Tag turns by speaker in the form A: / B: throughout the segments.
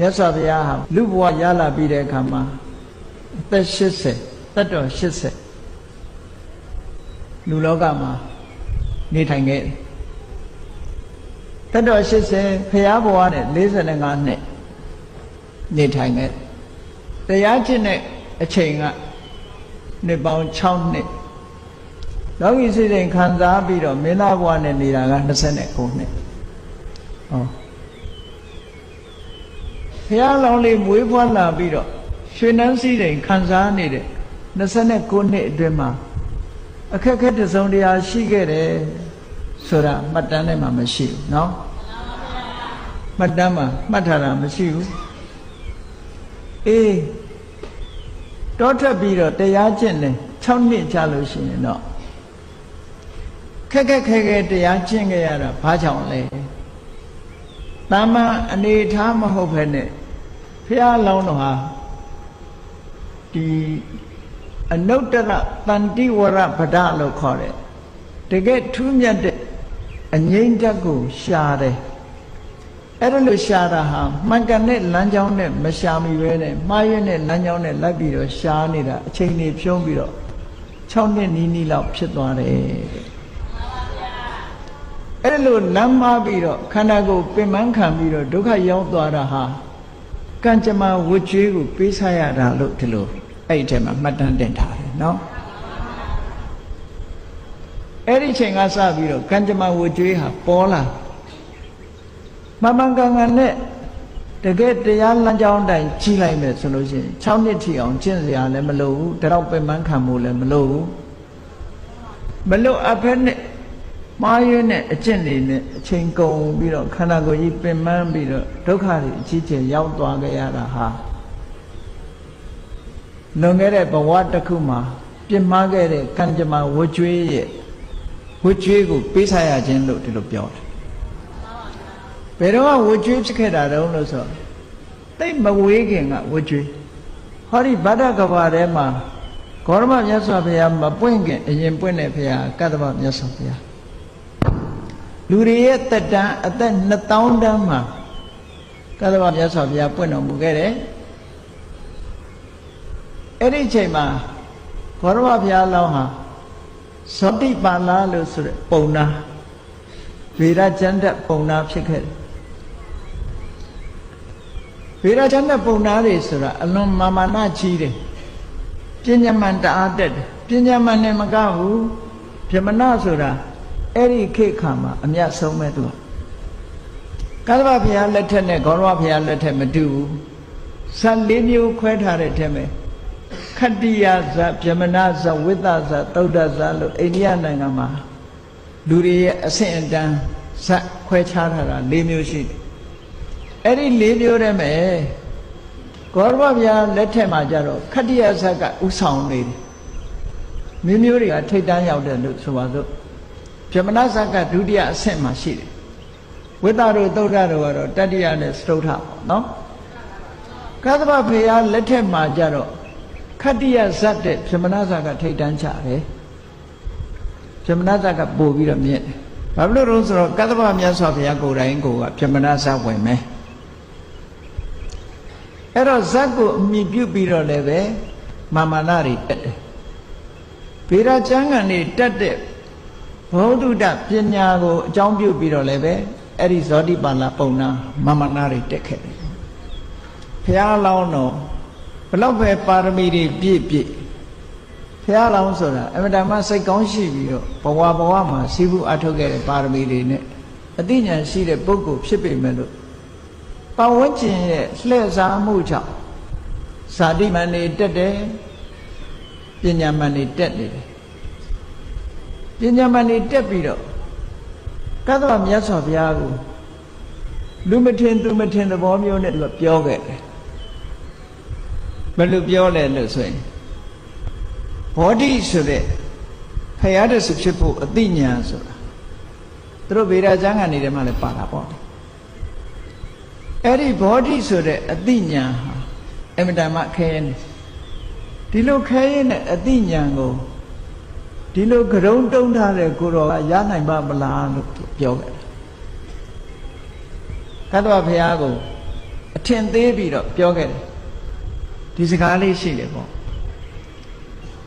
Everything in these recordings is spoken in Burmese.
A: မြတ်စွာဘုရားဟာလူဘဝရလာပြီးတဲ့အခါမှာအသက်80သက်တော်80လူလောကမှာနေထိုင်ခဲ့တယ်သက်တော်80ဖရာဘဝနဲ့45နှစ်နေထိုင်ခဲ့တရားကျင့်တဲ့အချိန်ကနှစ်ပေါင်း6နှစ်လောကီစိတ်ရင်ခံစားပြီးတော့မင်းသားဘဝနဲ့နေတာက29နှစ်ဟော ဖရာလောင်းလေးမွေးဖွားလာပြီးတော့ရွှေနှန်းစည်းရင်ခံစားနေတဲ့29နှစ်အတွင်းမှာအခက်အခဲတစ်စုံတရာရှိခဲ့တယ်ဆိုတာမှတ်တမ်းထဲမှာမရှိဘူးเนาะမှတ်တမ်းမှာမှတ်ထားတာမရှိဘူးအေးတောထွက်ပြီးတော့တရားကျင့်တယ်6နှစ်ကြာလို့ရှိရင်တော့ခက်ခက်ခဲခဲတရားကျင့်ခဲ့ရတာဘာကြောင့်လဲတမန်အနေထားမဟုတ်ဘဲနဲ့ ဖះလောင်းတော်ဟာဒီအနုတ္တရတန်တိဝရဗဒလို့ခေါ်တယ်တကယ်ထူးမြတ်တဲ့အငိမ့်ဓာတ်ကိုရှာတယ်အဲ့ဒါလို့ရှာတာဟာမှန်ကန်တဲ့လမ်းကြောင်းနဲ့မရှာမိပဲနဲ့မှားရွံ့တဲ့လမ်းကြောင်းနဲ့လိုက်ပြီးတော့ရှာနေတာအချိန်ကြီးဖြုံးပြီးတော့6နှစ်နီးနီးလောက်ဖြစ်သွားတယ်အဲ့လိုလမ်းမပြီးတော့ခန္ဓာကိုယ်ပင်ပန်းခံပြီးတော့ဒုက္ခရောက်သွားတာဟာ ကံကြမ္မာဝကြွေးကိုပေးစားရတာလို့ဒီလိုအဲ့ဒီထဲမှာမှတ်တမ်းတင်ထားတယ်နော်အဲ့ဒီချိန်ကစပြီးတော့ကံကြမ္မာဝကြွေးဟာပေါ်လာမမှန်ကန်ကန်နဲ့တကယ်တရားလမ်းကြောင်းတိုင်းကြီးလိုက်မယ်ဆိုလို့ရှိရင်6နှစ်ထိအောင်ကျင့်စရာလည်းမလိုဘူးတတော့ပင်ပန်းခံမှုလည်းမလိုဘူးမလိုအပ်ဖက်နဲ့ မာရွေးနဲ့အကျင့်တွေနဲ့အချိန်ကုန်ပြီးတော့ခန္ဓာကိုယ်ကြီးပင်ပန်းပြီးတော့ဒုက္ခတွေအကြီးကျယ်ရောက်သွားကြရတာဟာလွန်ခဲ့တဲ့ဘဝတစ်ခုမှာပြစ်မှားခဲ့တဲ့ကံကြမ္မာဝကြွေးရဲ့ဝကြွေးကိုပေးစားရခြင်းလို့ဒီလိုပြောတယ်ဘယ်တော့ဝကြွေးဖြစ်ခဲ့တာတုံးလို့ဆိုတိတ်မဝေးခင်ကဝကြွေးဟောဒီဗဒ္ဒကဘာထဲမှာဂေါရမမြတ်စွာဘုရားမပွင့်ခင်အရင်ပွင့်တဲ့ဘုရားကတ္တဗမြတ်စွာဘုရား လူတွေရဲ့တက်တန်းအသက်2000တန်းမှာကတ္တဗမြတ်စွာဘုရားပွင့်တော်မူခဲ့တယ်အဲ့ဒီအချိန်မှာဂေါရမဘုရားလောင်းဟာဇောတိပါဠာလို့ဆိုတဲ့ပုံနာဗေဒကျမ်းတက်ပုံနာဖြစ်ခဲ့တယ်ဗေဒကျမ်းတက်ပုံနာတွေဆိုတာအလွန်မာမာနကြီးတယ်ပညာမှန်တအားတက်တယ်ပညာမှန်နဲ့မကဘူးဗြဟ္မဏဆိုတာ အဲ့ဒီခေတ်ခါမှာအမြတ်ဆုံးမဲ့သူကကသဗ္ဗဘုရားလက်ထက်နဲ့ဂေါရဝဘုရားလက်ထက်မတူဘူးဇတ်လေးမျိုးခွဲထားတဲ့ထဲမှာခတ္တိယဇတ်ဗြဟ္မဏဇတ်ဝိသဇတ်သုဒ္ဓဇတ်လို့အိန္ဒိယနိုင်ငံမှာလူတွေရဲ့အဆင့်အတန်းဇတ်ခွဲခြားထားတာ၄မျိုးရှိတယ်အဲ့ဒီ၄မျိုးထဲမှာဂေါရဝဗျာလက်ထက်မှာကြတော့ခတ္တိယဇတ်ကဥဆောင်နေတယ်မျိုးမျိုးတွေကထိတ်တန်းရောက်တယ်လို့ဆိုပါစို့ ဗြဟ္မဏဇတ်ကဒုတိယအဆင့်မှာရှိတယ်ဝိသတို့သုဒ္ဓတို့ကတော့တတိယနဲ့စတုထပေါ့နော်ကသဗ္ဗဖေယလက်ထက်မှာကြတော့ခတ္တိယဇတ်တဲ့ဗြဟ္မဏဇတ်ကထိတ်တန်းချတယ်ဗြဟ္မဏဇတ်ကပို့ပြီးတော့မြင့်တယ်ဘာဖြစ်လို့လဲဆိုတော့ကသဗ္ဗမြတ်စွာဘုရားကိုယ်တိုင်ကိုယ်ကဗြဟ္မဏဇတ်ဝင်မယ်အဲ့တော့ဇတ်ကိုအမိပြုပြီးတော့လည်းပဲမာမနာတွေတက်တယ်ဗေဒကျမ်းဂန်တွေတက်တဲ့ ဘောဓုတပညာကိုအကြောင်းပြုပြီးတော့လည်းပဲအဲ့ဒီဇောတိပါဠပုံနာမာမနာတွေတက်ခဲ့တယ်ဘုရားလောင်းတော်ဘလောက်ပဲပါရမီတွေပြည့်ပြည့်ဘုရားလောင်းဆိုတာအမတမစိတ်ကောင်းရှိပြီးတော့ဘဝဘဝမှာစီးပူအထုတ်ခဲ့တဲ့ပါရမီတွေနဲ့အသိဉာဏ်ရှိတဲ့ပုဂ္ဂိုလ်ဖြစ်ပေမဲ့လို့ပဝန်းကျင်ရဲ့လှည့်စားမှုကြောင့်ဇာတိမန်နေတက်တယ်ပညာမန်နေတက်နေတယ် ပညာမန်နေတက်ပြီးတော့ကသဗ္ဗမြတ်စွာဘုရားကိုလူမထင်သူမထင်သဘောမျိုးနဲ့သူကပြောခဲ့တယ်ဘယ်လိုပြောလဲလို့ဆိုရင်ဘောဓိဆိုတဲ့ဖရာတဆဖြစ်ဖို့အသိဉာဏ်ဆိုတာသူတို့ဗေဒကျမ်းဂန်နေတယ်မှလည်းပါတာပေါ့အဲ့ဒီဘောဓိဆိုတဲ့အသိဉာဏ်ဟာအမတန်မှခဲနေဒီလိုခဲရင်တဲ့အသိဉာဏ်ကို ဒီလိုကြုံတုံးထားတဲ့ကိုတော်ကရနိုင်ပါမလားလို့ပြောခဲ့တယ်ကတ္တဝဘုရားကိုအထင်သေးပြီးတော့ပြောခဲ့တယ်ဒီစကားလေးရှိတယ်ပေါ့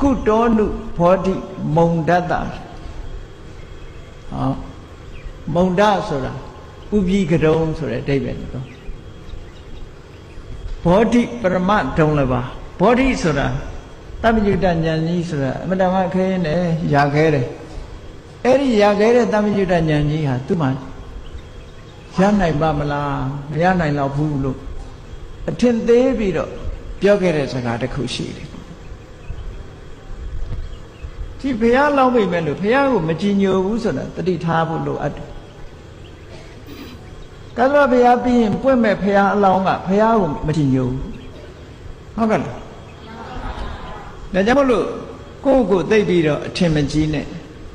A: ကုတောနုဘောဓိမုံဒတ္တဟောမုံဒဆိုတာဥပိကတုံဆိုတဲ့အဓိပ္ပာယ်တော့ဘောဓိပရမဒုံလည်းပါဘောဓိဆိုတာ တပ္ပညုတဉာဏ်ကြီးဆိုတာအမတမခဲနေရာခဲတယ်အဲ့ဒီရာခဲတဲ့တပ္ပညုတဉာဏ်ကြီးဟာသူ့မှာရနိုင်ပါမလားမရနိုင်တော့ဘူးလို့အထင်သေးပြီးတော့ပြောခဲ့တဲ့စကားတစ်ခုရှိတယ်ဒီဘုရားလောင်းမိမဲ့လို့ဘုရားကိုမကြည်ညိုဘူးဆိုတာတတိထားဖို့လိုအပ်တယ်ကသဗ္ဗဘုရားပြီးရင်ပွင့်မဲ့ဘုရားအလောင်းကဘုရားကိုမကြည်ညိုဘူးဟုတ်ကဲ့လား ဒါကြောင့်မလို့ကိုယ့်ကိုသိပြီးတော့အထင်မကြီးနဲ့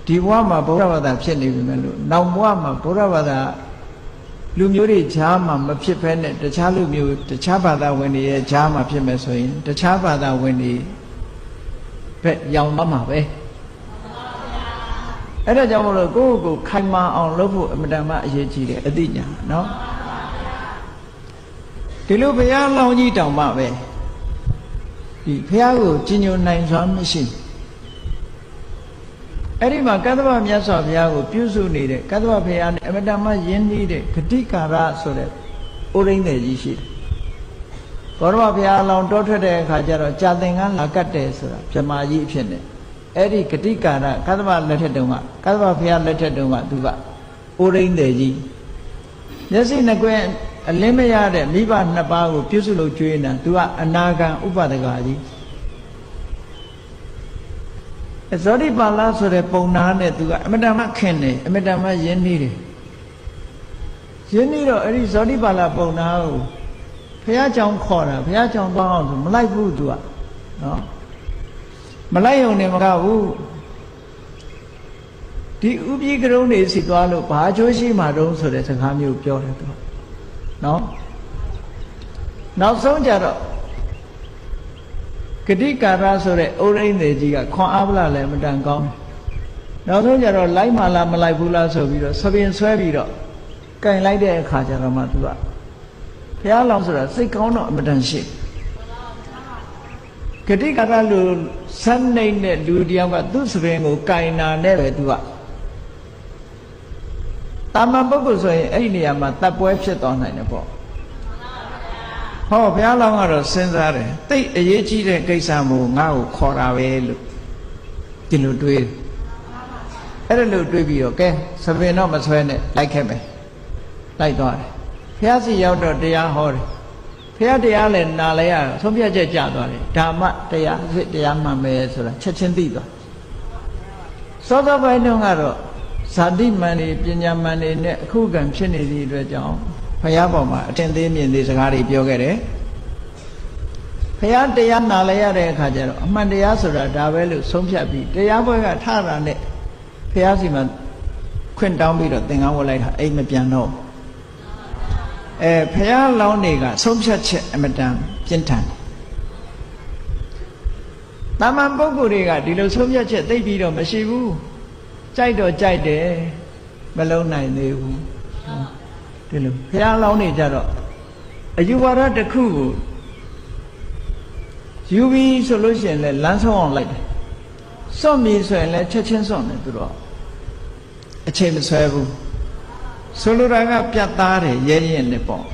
A: ဒီဘဝမှာဗုဒ္ဓဘာသာဖြစ်နေပြီမဲ့လို့နောက်ဘဝမှာဗုဒ္ဓဘာသာလူမျိုးတွေကြားမှာမဖြစ်ဖဲနဲ့တခြားလူမျိုးတခြားဘာသာဝင်တွေရဲ့ကြားမှာဖြစ်မယ်ဆိုရင်တခြားဘာသာဝင်တွေဘက်ရောင်သွားမှာပဲအဲ့ဒါကြောင့်မလို့ကိုယ့်ကိုယ်ခိုင်မာအောင်လုပ်ဖို့အမတန်မှအရေးကြီးတယ်အသိဉာဏ်နော်ဒီလိုဘုရားလောင်းကြီးတောင်မှပဲ ဒီဘုရားကိုကြည်ညိုနိုင်စွာမရှိအဲ့ဒီမှာကတ္တဗမြတ်စွာဘုရားကိုပြုစုနေတဲ့ကတ္တဗဘုရားနဲ့အမတန်မှယဉ်နှီးတဲ့ဂတိကာရဆိုတဲ့ဥရင်းတယ်ကြီးရှိတယ်ဘောရမဘုရားအလောင်းတောထွက်တဲ့အခါကျတော့ကြာသင်္ကန်းလာကတ်တယ်ဆိုတာဗြဟ္မာကြီးအဖြစ်နဲ့အဲ့ဒီဂတိကာရကတ္တဗလက်ထက်တုန်းကကတ္တဗဘုရားလက်ထက်တုန်းကသူကဥရင်းတယ်ကြီးမျက်စိနှစ်ကွင်း အလင်းမရတဲ့မိဘနှစ်ပါးကိုပြုစုလို့ကျွေးနေတာသူကအနာဂံဥပဒကကြီးအဇောတိပါဠဆိုတဲ့ပုံနာနဲ့သူကအမတန်မှခင်တယ်အမတန်မှယဉ်နေတယ်ယဉ်နေတော့အဲ့ဒီဇောတိပါဠပုံနာကိုဘုရားကြောင့်ခေါ်တာဘုရားကြောင့်သွားအောင်ဆိုမလိုက်ဘူးသူကနော်မလိုက်ုံနဲ့မကဘူးဒီဥပိကရုံးနေစီသွားလို့ဘာအကျိုးရှိမှာတုံးဆိုတဲ့စကားမျိုးပြောတယ်သူက နော်နောက်ဆုံးကြတော့ဂတိကာရဆိုတဲ့ဩရိမ့်သေးကြီးကခွန်အားဗလာလည်းမတန်ကောင်းနောက်ဆုံးကြတော့လိုက်မှလားမလိုက်ဘူးလားဆိုပြီးတော့သပင်ဆွဲပြီးတော့ကင်လိုက်တဲ့အခါကျတော့မှသူကဘုရားလောင်းဆိုတာစိတ်ကောင်းတော့အမတန်ရှိဂတိကာရလူစမ်းနေတဲ့လူတယောက်ကသူ့သပင်ကိုကင်နာနဲ့ပဲသူက တာမန်ပုဂ္ဂိုလ်ဆိုရင်အဲ့ဒီနေရာမှာတပ်ပွဲဖြစ်သွားနိုင်တယ်ပေါ့ဟောဘုရားလောင်းကတော့စဉ်းစားတယ်တိတ်အရေးကြီးတဲ့ကိစ္စမို့ငါ့ကိုခေါ်တာပဲလို့ဒီလိုတွေးအဲ့ဒါလို့တွေးပြီးတော့ကဲသပင်တော့မဆွဲနဲ့လိုက်ခဲ့မယ်လိုက်သွားတယ်ဘုရားစီရောက်တော့တရားဟောတယ်ဘုရားတရားလည်းနားလဲရဆုံးဖြတ်ချက်ကြသွားတယ်ဓမ္မတရားအစ်တရားမှန်ပဲဆိုတာချက်ချင်းသိသွားစောစောပိုင်းတုန်းကတော့ ဇာတိမန်နေပညာမန်နေနဲ့အခုကံဖြစ်နေသည့်အတွက်ကြောင့်ဘုရားပေါ်မှာအထင်သေးမြင်သေးစကားတွေပြောခဲ့တယ်ဘုရားတရားနာလဲရတဲ့အခါကျတော့အမှန်တရားဆိုတာဒါပဲလို့ဆုံးဖြတ်ပြီးတရားပွဲကထတာနဲ့ဘုရားစီမှာခွင့်တောင်းပြီးတော့သင်္ကန်းဝတ်လိုက်တာအိမ်မပြန်တော့အဲဘုရားလောင်းတွေကဆုံးဖြတ်ချက်အမတန်ပြင်းထန်တာမန်ပုဂ္ဂိုလ်တွေကဒီလိုဆုံးဖြတ်ချက်သိပြီးတော့မရှိဘူး ကြိုက်တော့ကြိုက်တယ်မလုံးနိုင်သေးဘူးဒီလိုဘုရားလောင်းနေကြတော့အယူဝါဒတစ်ခုကိုယူပြီးဆိုလို့ရှိရင်လည်းလမ်းဆုံးအောင်လိုက်တယ်စွန့်ပြီဆိုရင်လည်းချက်ချင်းစွန့်တယ်သူတို့အချိန်မဆွဲဘူးဆိုလိုတာကပြတ်သားတယ်ရဲရင်နဲ့ပေါ့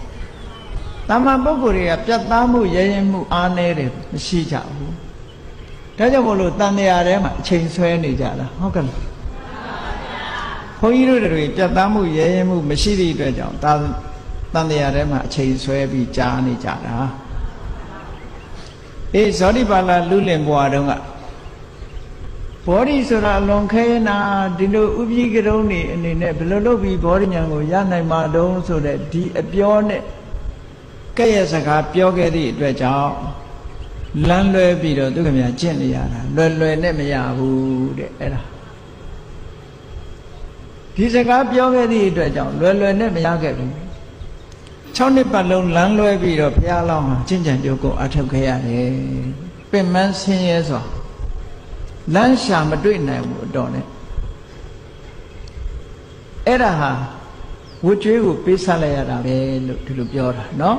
A: တာမန်ပုဂ္ဂိုလ်တွေကပြတ်သားမှုရဲရင်မှုအားနည်းတယ်မရှိကြဘူးဒါကြောင့်မလို့တန်တရားထဲမှာအချိန်ဆွဲနေကြတာဟုတ်ကဲ့လားဘု န်းကြီးတို့တွေပြတ်သားမှုရဲရဲမှုမရှိသည့်အတွက်ကြောင့်တာတန်တရားထဲမှာအချိန်ဆွဲပြီးကြားနေကြတာအေးဇောတိပါဠလူလင်ဘွားတုန်းကဘောဓိဆိုတာအလွန်ခဲနာဒီလိုဥပိကရုံးနေအနေနဲ့ဘယ်လိုလုပ်ပြီးဘောဓိဉာဏ်ကိုရနိုင်မှာတုံးဆိုတဲ့ဒီအပြောနဲ့ကဲ့ရဲ့စကားပြောခဲ့သည့်အတွက်ကြောင့်လမ်းလွဲပြီးတော့သူကမြကျင့်နေရတာလွယ်လွယ်နဲ့မရဘူးတဲ့အဲ့ဒါ ဒီစကားပြောခဲ့သည့်အတွက်ကြောင့်လွယ်လွယ်နဲ့မရခဲ့ဘူး6နှစ်ပတ်လုံးလမ်းလွဲပြီးတော့ဘုရားလောင်းဟာကျင့်ကြံကြိုးကိုအထောက်ခဲ့ရတယ်ပင်မဆင်းရဲစွာလမ်းရှာမတွေ့နိုင်ဘူးအတော်နဲ့အဲ့ဒါဟာဝတ်ကြွေးကိုပေးဆက်လိုက်ရတာပဲလို့ဒီလိုပြောတာเนาะ